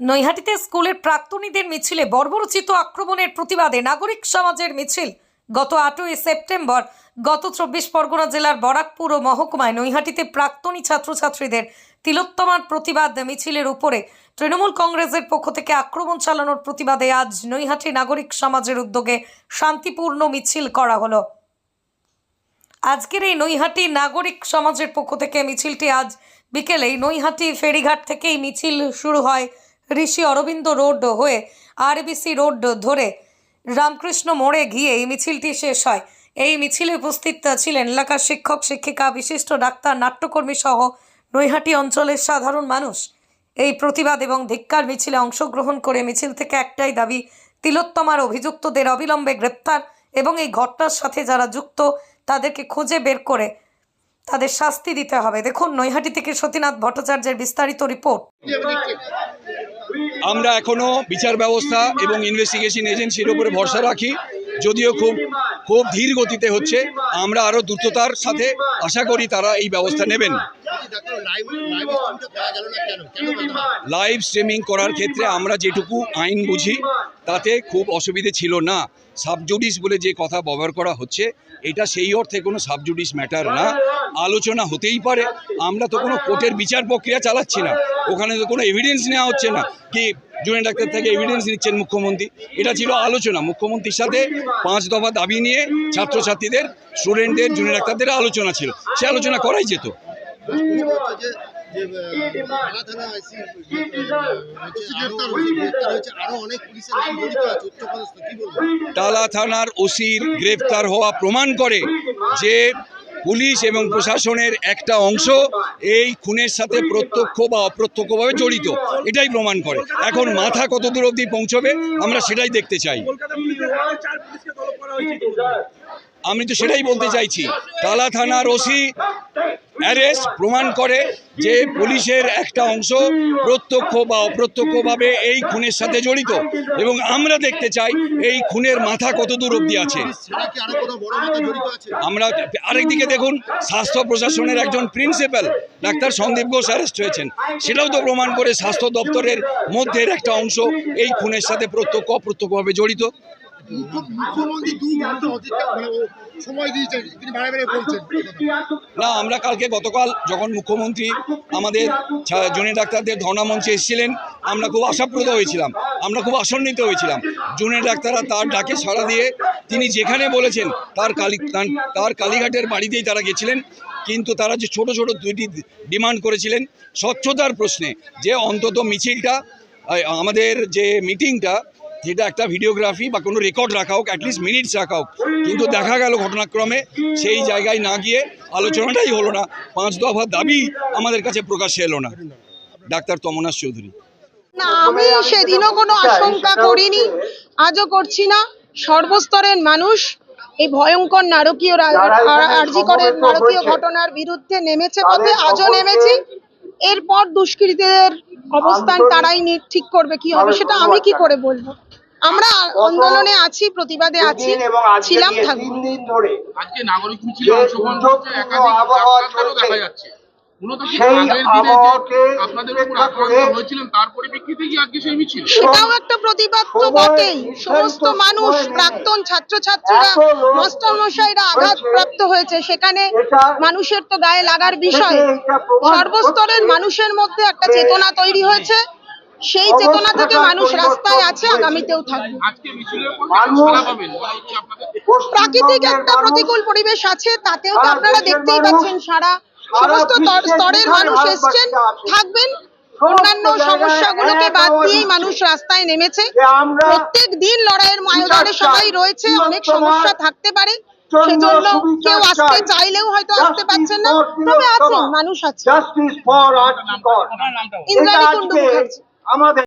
নৈহাটিতে স্কুলের প্রাক্তনীদের মিছিলে বর্বরচিত আক্রমণের প্রতিবাদে নাগরিক সমাজের মিছিল। গত আটই সেপ্টেম্বর, গত চব্বিশ পরগনা জেলার বরাকপুর ও মহকুমায় নৈহাটিতে প্রাক্তনী ছাত্রছাত্রীদের তিলোত্তমার প্রতিবাদ মিছিলের উপরে তৃণমূল কংগ্রেসের পক্ষ থেকে আক্রমণ চালানোর প্রতিবাদে আজ নৈহাটি নাগরিক সমাজের উদ্যোগে শান্তিপূর্ণ মিছিল করা হলো। আজকের এই নৈহাটি নাগরিক সমাজের পক্ষ থেকে মিছিলটি আজ বিকেলেই নৈহাটি ফেরিঘাট থেকেই মিছিল শুরু হয় ঋষি অরবিন্দ রোড হয়ে আরবিসি রোড ধরে রামকৃষ্ণ মোড়ে গিয়ে এই মিছিলটি শেষ হয়। এই মিছিলে উপস্থিত ছিলেন এলাকার শিক্ষক, শিক্ষিকা, বিশিষ্ট ডাক্তার, নাট্যকর্মী সহ নৈহাটি অঞ্চলের সাধারণ মানুষ। এই প্রতিবাদ এবং ধিক্কার মিছিলে অংশগ্রহণ করে মিছিল থেকে একটাই দাবি, তিলোত্তমার অভিযুক্তদের অবিলম্বে গ্রেপ্তার এবং এই ঘটনার সাথে যারা যুক্ত তাদেরকে খুঁজে বের করে তাদের শাস্তি দিতে হবে। দেখুন, নৈহাটি থেকে সতীনাথ ভট্টাচার্যের বিস্তারিত রিপোর্ট। আমরা এখনও বিচার ব্যবস্থা এবং ইনভেস্টিগেশন এজেন্সির উপরে ভরসা রাখি। যদিও খুব খুব ধীর গতিতে হচ্ছে, আমরা আরও দ্রুততার সাথে আশা করি তারা এই ব্যবস্থা নেবেন। লাইভ স্ট্রিমিং করার ক্ষেত্রে আমরা যেটুকু আইন বুঝি, তাতে খুব অসুবিধে ছিল না। সাবজুডিস বলে যে কথা ব্যবহার করা হচ্ছে, এটা সেই অর্থে কোনো সাবজুডিস ম্যাটার না। আলোচনা হতেই পারে, আমরা তো কোনো কোর্টের বিচার প্রক্রিয়া চালাচ্ছি না। ওখানে তো কোনো এভিডেন্স নেওয়া হচ্ছে না। কি জুনিয়র ডাক্তার থেকে এভিডেন্স নিচ্ছেন মুখ্যমন্ত্রী? এটা ছিল আলোচনা। মুখ্যমন্ত্রীর সাথে পাঁচ দফা দাবি নিয়ে ছাত্রছাত্রীদের স্টুডেন্টদের জুনিয়র ডাক্তারদের আলোচনা ছিল। সে আলোচনা করাই যেত। টালা থানার ওসির গ্রেফতার হওয়া প্রমাণ করে যে পুলিশ এবং প্রশাসনের একটা অংশ এই খুনের সাথে প্রত্যক্ষ বা অপ্রত্যক্ষভাবে জড়িত। এটাই প্রমাণ করে। এখন মাথা কত দূর অবধি পৌঁছবে, আমরা সেটাই দেখতে চাই। আমি তো সেটাই বলতে চাইছি। তালা থানার ওসি অ্যারেস্ট প্রমাণ করে যে পুলিশের একটা অংশ প্রত্যক্ষ বা অপ্রত্যক্ষভাবে এই খুনের সাথে জড়িত। এবং আমরা দেখতে চাই এই খুনের মাথা কত দূর অবধি আছে। আমরা আরেকদিকে দেখুন, স্বাস্থ্য প্রশাসনের একজন principal, doctor Sandip Ghosh arrest হয়েছেন। সেটাও তো প্রমাণ করে স্বাস্থ্য দপ্তরের মধ্যের একটা অংশ এই খুনের সাথে প্রত্যক্ষ অপ্রত্যক্ষভাবে জড়িত। মানে না, আমরা কালকে গতকাল যখন মুখ্যমন্ত্রী আমাদের জুনিয়র ডাক্তারদের ধর্ণা মঞ্চে এসেছিলেন, আমরা খুব আশাপ্রদ হয়েছিলাম, আমরা খুব আসন্নিত হয়েছিলাম। জুনিয়র ডাক্তাররা তার ডাকে সাড়া দিয়ে তিনি যেখানে বলেছেন, তার কালী তার কালীঘাটের বাড়িতেই তারা গেছিলেন, কিন্তু তারা যে ছোট ছোট দুইটি ডিমান্ড করেছিলেন, স্বচ্ছতার প্রশ্নে, যে অন্তত মিছিলটা আমাদের যে মিটিংটা যেটা একটা ভিডিওগ্রাফি বা কোনো রেকর্ড রাখা হোক অ্যাটলিস্ট মিনিটস রাখা হোক। কিন্তু দেখা গেল ঘটনাক্রমে সেই জায়গায় না গিয়ে আলোচনাটাই হলো না। পাঁচ দফা দাবি আমাদের কাছে প্রকাশ্যে এলো না। ডাক্তার তমনাশ চৌধুরী। না, আমি সেদিনও কোনো আশঙ্কা করিনি, আজও করছি না। সর্বস্তরের মানুষ এই ভয়ঙ্কর নারকীয় নারকীয় ঘটনার বিরুদ্ধে নেমেছে পথে, আজও নেমেছি। এরপর দুষ্কৃতীদের অবস্থান তারাই ঠিক করবে, কি হবে সেটা আমি কি করে বলব? আমরা আন্দোলনে আছি প্রতিবাদে আছি ছিলাম থাকব। আজকে নাগরিক মিছিলে অংশগ্রহণ করছে একাধিক দেখা যাচ্ছে। সেটাও একটা প্রতিবাদ তো বটেই। সমস্ত মানুষ প্রাক্তন ছাত্রছাত্রীরা মাস্টার মশাইরা আঘাতপ্রাপ্ত হয়েছে। সেখানে মানুষের তো গায়ে লাগার বিষয়। সর্বস্তরের মানুষের মধ্যে একটা চেতনা তৈরি হয়েছে। সেই চেতনা থেকে মানুষ রাস্তায় আছে আগামীতেও থাকবে। প্রাকৃতিক একটা প্রতিকূল পরিবেশ আছে তাতেও তো আপনারা দেখতেই পাচ্ছেন সারা সমস্ত স্তরের মানুষ এসছেন থাকবেন। অন্যান্য সমস্যাগুলোকে বাদ দিয়েই মানুষ রাস্তায় নেমেছে। প্রত্যেক দিন লড়াইয়ের ময়দানে সবাই রয়েছে অনেক সমস্যা থাকতে পারে। সেজন্য কেউ আসতে চাইলেও হয়তো আসতে পারছেন না তবে আছেন মানুষ আছে জাস্টিস ইন্দ্রাণী কুণ্ডু মুখার্জি। আমাদের